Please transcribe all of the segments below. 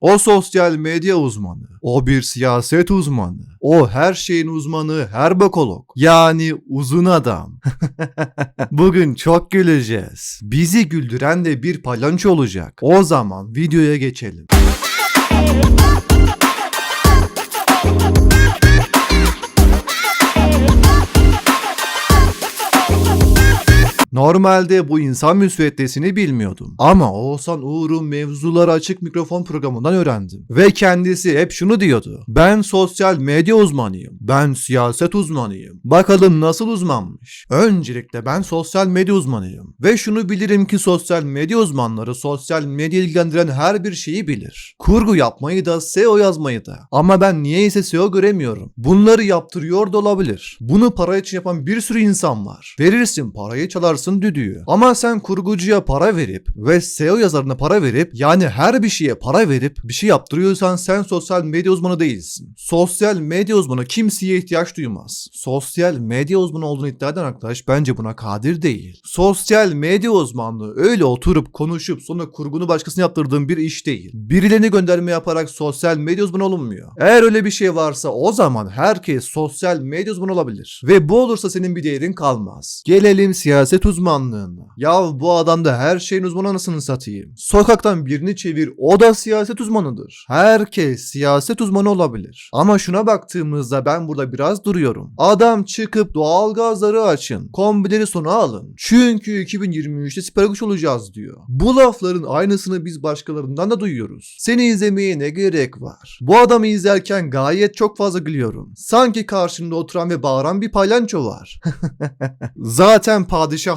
O sosyal medya uzmanı. O bir siyaset uzmanı. O her şeyin uzmanı, her bakolog. Yani uzun adam. Bugün çok güleceğiz. Bizi güldüren de bir palyaço olacak. O zaman videoya geçelim. Normalde bu insan müsveddesini bilmiyordum. Ama Oğuzhan Uğur'un mevzuları açık mikrofon programından öğrendim. Ve kendisi hep şunu diyordu. Ben sosyal medya uzmanıyım. Ben siyaset uzmanıyım. Bakalım nasıl uzmanmış. Öncelikle ben sosyal medya uzmanıyım. Ve şunu bilirim ki sosyal medya uzmanları sosyal medya ilgilendiren her bir şeyi bilir. Kurgu yapmayı da SEO yazmayı da. Ama ben niyeyse SEO göremiyorum. Bunları yaptırıyor da olabilir. Bunu para için yapan bir sürü insan var. Verirsin parayı çalarsın düdüğü. Ama sen kurgucuya para verip ve SEO yazarına para verip yani her bir şeye para verip bir şey yaptırıyorsan sen sosyal medya uzmanı değilsin. Sosyal medya uzmanı kimseye ihtiyaç duymaz. Sosyal medya uzmanı olduğunu iddia eden arkadaş bence buna kadir değil. Sosyal medya uzmanlığı öyle oturup konuşup sonra kurgunu başkasına yaptırdığın bir iş değil. Birilerini gönderme yaparak sosyal medya uzmanı olunmuyor. Eğer öyle bir şey varsa o zaman herkes sosyal medya uzmanı olabilir. Ve bu olursa senin bir değerin kalmaz. Gelelim siyaset uzmanlığına. Ya bu adam da her şeyin uzmanı anasını satayım. Sokaktan birini çevir o da siyaset uzmanıdır. Herkes siyaset uzmanı olabilir. Ama şuna baktığımızda ben burada biraz duruyorum. Adam çıkıp doğal gazları açın. Kombileri sona alın. Çünkü 2023'te süper güç olacağız diyor. Bu lafların aynısını biz başkalarından da duyuyoruz. Seni izlemeye ne gerek var? Bu adamı izlerken gayet çok fazla gülüyorum. Sanki karşımda oturan ve bağıran bir palyanço var. Zaten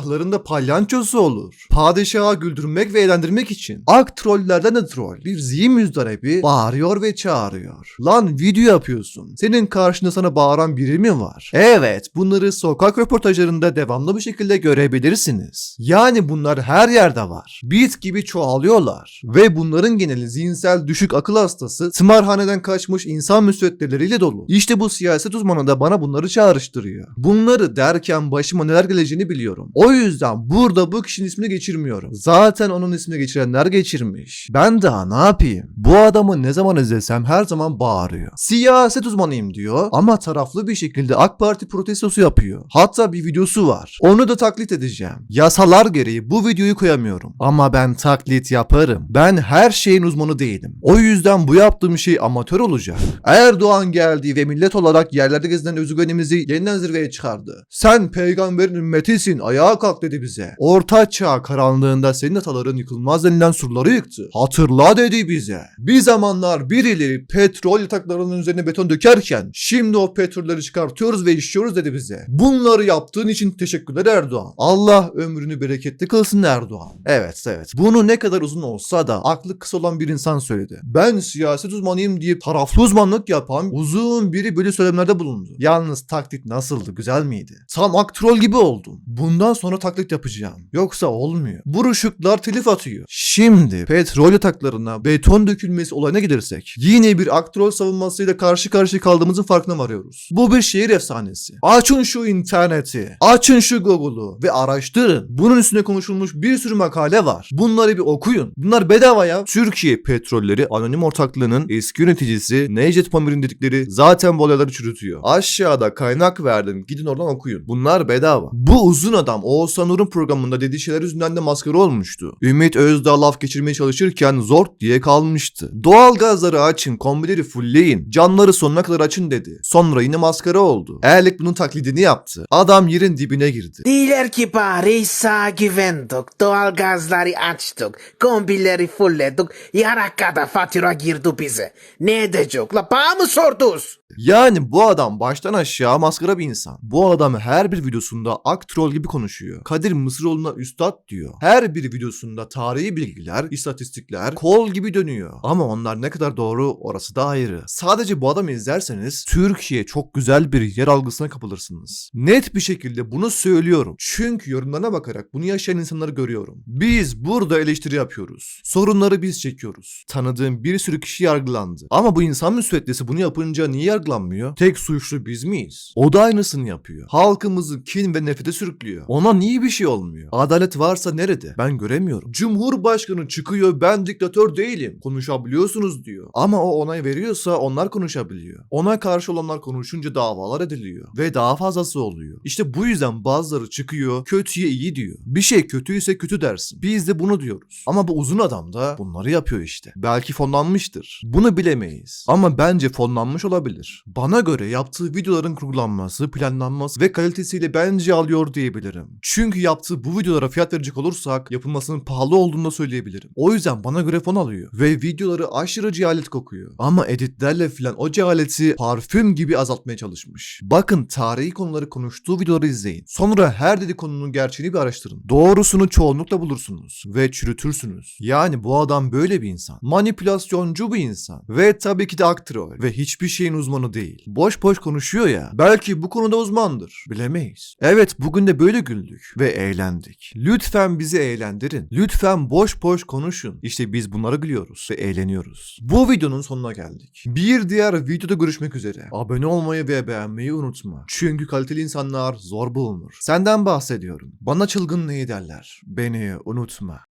padişahların palyançosu olur. Padişahı güldürmek ve eğlendirmek için. Ak trollerden de troll. Bir zihin müzdarebi bağırıyor ve çağırıyor. Lan video yapıyorsun. Senin karşında sana bağıran biri mi var? Evet bunları sokak röportajlarında devamlı bir şekilde görebilirsiniz. Yani bunlar her yerde var. Bit gibi çoğalıyorlar. Ve bunların geneli zihinsel düşük akıl hastası, tımarhaneden kaçmış insan müsveddeleriyle dolu. İşte bu siyaset uzmanı da bana bunları çağrıştırıyor. Bunları derken başıma neler geleceğini biliyorum. O yüzden burada bu kişinin ismini geçirmiyorum. Zaten onun ismini geçirenler geçirmiş. Ben daha ne yapayım? Bu adamı ne zaman izlesem her zaman bağırıyor. Siyaset uzmanıyım diyor ama taraflı bir şekilde AK Parti protestosu yapıyor. Hatta bir videosu var. Onu da taklit edeceğim. Yasalar gereği bu videoyu koyamıyorum. Ama ben taklit yaparım. Ben her şeyin uzmanı değilim. O yüzden bu yaptığım şey amatör olacak. Erdoğan geldi ve millet olarak yerlerde gezilen özgüvenimizi yeniden zirveye çıkardı. Sen peygamberin ümmetisin ayağa kalk dedi bize. Orta çağ karanlığında senin ataların yıkılmaz denilen surları yıktı. Hatırla dedi bize. Bir zamanlar birileri petrol yataklarının üzerine beton dökerken şimdi o petrolleri çıkartıyoruz ve işliyoruz dedi bize. Bunları yaptığın için teşekkürler Erdoğan. Allah ömrünü bereketli kılsın Erdoğan. Evet evet. Bunu ne kadar uzun olsa da aklı kısa olan bir insan söyledi. Ben siyaset uzmanıyım deyip taraflı uzmanlık yapan uzun biri böyle söylemlerde bulundu. Yalnız taklit nasıldı? Güzel miydi? Tam aktrol gibi oldum. Bundan sonra taklit yapacağım. Yoksa olmuyor. Buruşuklar telif atıyor. Şimdi petrol yataklarına beton dökülmesi olayına gidersek yine bir aktrol savunmasıyla karşı karşıya kaldığımızın farkına varıyoruz. Bu bir şehir efsanesi. Açın şu interneti. Açın şu Google'u ve araştırın. Bunun üstüne konuşulmuş bir sürü makale var. Bunları bir okuyun. Bunlar bedava ya. Türkiye Petrolleri Anonim Ortaklığı'nın eski yöneticisi Necdet Pamir'in dedikleri zaten bu olayları çürütüyor. Aşağıda kaynak verdim. Gidin oradan okuyun. Bunlar bedava. Bu uzun adam Oğuzhan Uğur'un programında dediği şeyler yüzünden de maskara olmuştu. Ümit Özdağ laf geçirmeye çalışırken zor diye kalmıştı. Doğal gazları açın, kombileri fullleyin, camları sonuna kadar açın dedi. Sonra yine maskara oldu. Erlik bunun taklidini yaptı. Adam yerin dibine girdi. Diler ki Paris'a güvendik, doğal gazları açtık, kombileri fullledik, yara kadar fatura girdi bize. Ne edecek? La bana mı sordunuz? Yani bu adam baştan aşağı maskara bir insan. Bu adam her bir videosunda ak troll gibi konuşuyor. Kadir Mısıroğlu'na üstad diyor. Her bir videosunda tarihi bilgiler, istatistikler kol gibi dönüyor. Ama onlar ne kadar doğru orası da ayrı. Sadece bu adamı izlerseniz Türkiye çok güzel bir yer algısına kapılırsınız. Net bir şekilde bunu söylüyorum. Çünkü yorumlarına bakarak bunu yaşayan insanları görüyorum. Biz burada eleştiri yapıyoruz. Sorunları biz çekiyoruz. Tanıdığım bir sürü kişi yargılandı. Ama bu insan müsveddesi bunu yapınca niye yargılandı? tutuklanmıyor? Tek suçlu biz miyiz? O da aynısını yapıyor. Halkımızı kin ve nefrete sürüklüyor. Ona niye bir şey olmuyor? Adalet varsa nerede? Ben göremiyorum. Cumhurbaşkanı çıkıyor ben diktatör değilim. Konuşabiliyorsunuz diyor. Ama o onay veriyorsa onlar konuşabiliyor. Ona karşı olanlar konuşunca davalar ediliyor. Ve daha fazlası oluyor. İşte bu yüzden bazıları çıkıyor kötüye iyi diyor. Bir şey kötüyse kötü dersin. Biz de bunu diyoruz. Ama bu uzun adam da bunları yapıyor işte. Belki fonlanmıştır. Bunu bilemeyiz. Ama bence fonlanmış olabilir. Bana göre yaptığı videoların kurgulanması, planlanması ve kalitesiyle bence alıyor diyebilirim. Çünkü yaptığı bu videolara fiyat verecek olursak yapılmasının pahalı olduğunu da söyleyebilirim. O yüzden bana göre fon alıyor. Ve videoları aşırı cehalet kokuyor. Ama editlerle filan o cehaleti parfüm gibi azaltmaya çalışmış. Bakın tarihi konuları konuştuğu videoları izleyin. Sonra her dedikodunun gerçeğini bir araştırın. Doğrusunu çoğunlukla bulursunuz ve çürütürsünüz. Yani bu adam böyle bir insan. Manipülasyoncu bir insan. Ve tabii ki de aktörol. Ve hiçbir şeyin uzmanı değil. Boş boş konuşuyor ya. Belki bu konuda uzmandır. Bilemeyiz. Evet bugün de böyle güldük ve eğlendik. Lütfen bizi eğlendirin. Lütfen boş boş konuşun. İşte biz bunları gülüyoruz ve eğleniyoruz. Bu videonun sonuna geldik. Bir diğer videoda görüşmek üzere. Abone olmayı ve beğenmeyi unutma. Çünkü kaliteli insanlar zor bulunur. Senden bahsediyorum. Bana çılgın neyi derler? Beni unutma.